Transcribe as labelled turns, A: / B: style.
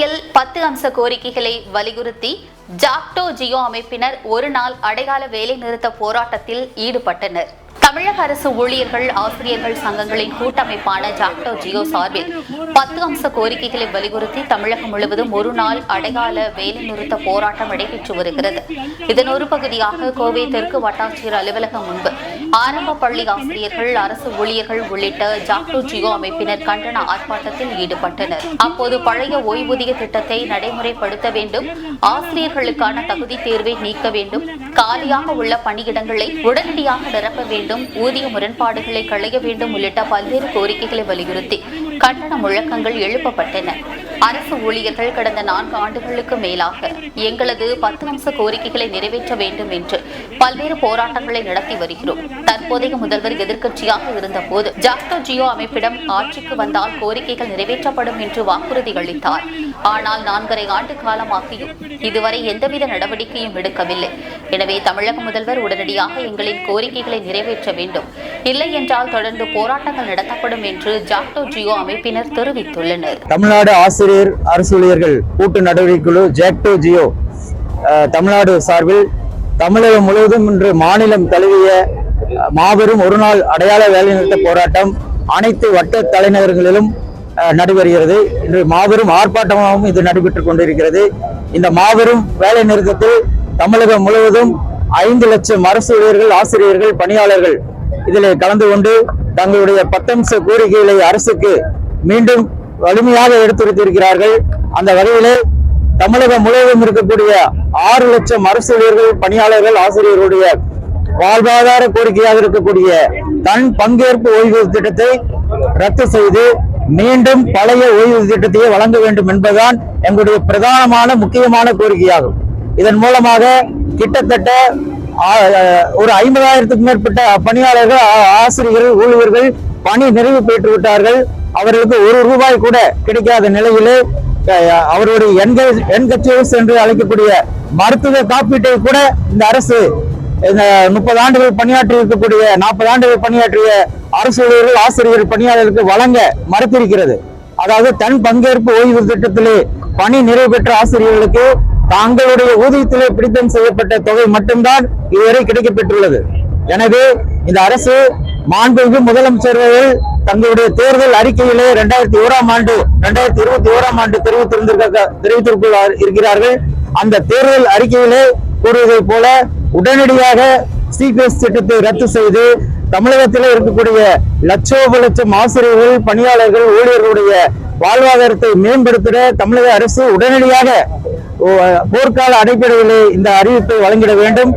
A: சென்னையில் பத்து அம்ச கோரிக்கைகளை வலியுறுத்தி ஜாக்டோ ஜியோ அமைப்பினர் ஒரு நாள் அடையாள வேலைநிறுத்த போராட்டத்தில் ஈடுபட்டனர். தமிழக அரசு ஊழியர்கள் ஆசிரியர்கள் சங்கங்களின் கூட்டமைப்பான ஜாக்டோ ஜியோ சார்பில் பத்து அம்ச கோரிக்கைகளை வலியுறுத்தி தமிழகம் முழுவதும் ஒரு நாள் அடையாள வேலைநிறுத்த போராட்டம் நடைபெற்று வருகிறது. இதன் ஒரு பகுதியாக கோவை தெற்கு வட்டாட்சியர் அலுவலகம் முன்பு ஆரம்ப பள்ளி ஆசிரியர்கள் அரசு ஊழியர்கள் உள்ளிட்ட ஜாக்டோ ஜியோ அமைப்பினர் கண்டன ஆர்ப்பாட்டத்தில் ஈடுபட்டனர். அப்போது பழைய ஓய்வூதிய திட்டத்தை நடைமுறைப்படுத்த வேண்டும் ஆசிரியர்களுக்கான தகுதி தேர்வை நீக்க வேண்டும் காலியாக உள்ள பணியிடங்களை உடனடியாக நிரப்ப வேண்டும் ஊதிய முரண்பாடுகளை களைய வேண்டும் உள்ளிட்ட பல்வேறு கோரிக்கைகளை வலியுறுத்தி கண்டன முழக்கங்கள் எழுப்பப்பட்டன. அரசு ஊழியர்கள் கடந்த நான்கு ஆண்டுகளுக்கு மேலாக எங்களது பத்து அம்ச கோரிக்கைகளை நிறைவேற்ற வேண்டும் என்று பல்வேறு போராட்டங்களை நடத்தி வருகிறோம். தற்போதைய முதல்வர் எதிர்க்கட்சியாக இருந்தபோது ஜாக்டோ ஜியோ அமைப்பிடம் ஆட்சிக்கு வந்தால் கோரிக்கைகள் நிறைவேற்றப்படும் என்று வாக்குறுதி அளித்தார். ஆனால் நான்கரை ஆண்டு காலமாகியும் இதுவரை எந்தவித நடவடிக்கையும் எடுக்கவில்லை. எனவே தமிழக முதல்வர் உடனடியாக எங்களின் கோரிக்கைகளை நிறைவேற்ற வேண்டும். இல்லை என்றால் தொடர்ந்து போராட்டங்கள் நடத்தப்படும் என்று ஜாக்டோ ஜியோ அமைப்பினர் தெரிவித்துள்ளனர்.
B: தமிழ்நாடு ஆசிரியர் அரசு கூட்டு நடவடிக்கை குழு ஜாக்டோ ஜியோ தமிழ்நாடு சார்பில் தமிழகம் முழுவதும் இன்று மாநிலம் தழுவிய மாபெரும் ஒரு நாள் அடையாள வேலைநிறுத்த போராட்டம் அனைத்து வட்ட தலைநகரங்களிலும் நடைபெறுகிறது. இன்று மாபெரும் ஆர்ப்பாட்டமாகவும் இது நடைபெற்றுக் கொண்டிருக்கிறது. இந்த மாபெரும் வேலை நிறுத்தத்தில் தமிழகம் முழுவதும் ஐந்து லட்சம் அரசு ஊழியர்கள் ஆசிரியர்கள் பணியாளர்கள் இதில் கலந்து கொண்டு தங்களுடைய பத்தம்ச கோரிக்கைகளை அரசுக்கு மீண்டும் வலிமையாக எடுத்துரைத்திருக்கிறார்கள். அந்த வகையிலே தமிழகம் முழுவதும் இருக்கக்கூடிய ஆறு லட்சம் அரசு ஊழியர்கள் பணியாளர்கள் ஆசிரியர்களுடைய வாழ்வாதார கோரிக்கையாக இருக்கக்கூடிய தன் பங்கேற்பு ஓய்வூதிய திட்டத்தை ரத்து செய்து மீண்டும் பழைய ஓய்வூதிய திட்டத்தையே வழங்க வேண்டும் என்பதுதான் எங்களுடைய பிரதானமான முக்கியமான கோரிக்கையாகும். இதன் மூலமாக கிட்டத்தட்ட ஒரு ஐம்பதாயிரத்துக்கும் மேற்பட்ட பணியாளர்கள் ஆசிரியர்கள் ஊழியர்கள் பணி நிறைவு பெற்று விட்டார்கள் அவர்களுக்கு ஒரு ரூபாய் கூட கிடைக்காத நிலையிலே அவருடைய என்கேஜ் என்கச்சேஸ் என்று அழைக்கக்கூடிய மருத்துவ காப்பீட்டை கூட இந்த அரசு இந்த முப்பது ஆண்டுகள் பணியாற்றி இருக்கக்கூடிய நாற்பது ஆண்டுகள் பணியாற்றிய அரசு ஊழியர்கள் ஆசிரியர் பணியாளர்களுக்கு வழங்க மறுத்திருக்கிறது. அதாவது தன் பங்கேற்பு ஓய்வு திட்டத்திலே பணி நிறைவு பெற்ற ஆசிரியர்களுக்கு தங்களுடைய ஊதியத்திலே பிடித்தம் செய்யப்பட்ட தொகை மட்டும்தான் இதுவரை கிடைக்கப்பெற்றுள்ளது. எனவே இந்த அரசு மாண்புமிகு முதலமைச்சர்கள் தங்களுடைய தேர்தல் அறிக்கையிலே இரண்டாயிரத்தி ஓராம் ஆண்டு இரண்டாயிரத்தி இருபத்தி ஓராம் ஆண்டு தெரிவித்திருந்திருக்க தெரிவித்திருக்க இருக்கிறார்கள். அந்த தேர்தல் அறிக்கையிலே கூறுவதை போல உடனடியாக சிபிஎஸ் திட்டத்தை ரத்து செய்து தமிழகத்தில் இருக்கக்கூடிய லட்சோப லட்சம் ஆசிரியர்கள் பணியாளர்கள் ஊழியர்களுடைய வாழ்வாதாரத்தை மேம்படுத்திட தமிழக அரசு உடனடியாக போர்க்கால அடிப்படையிலே இந்த அறிவிப்பை வழங்கிட வேண்டும்.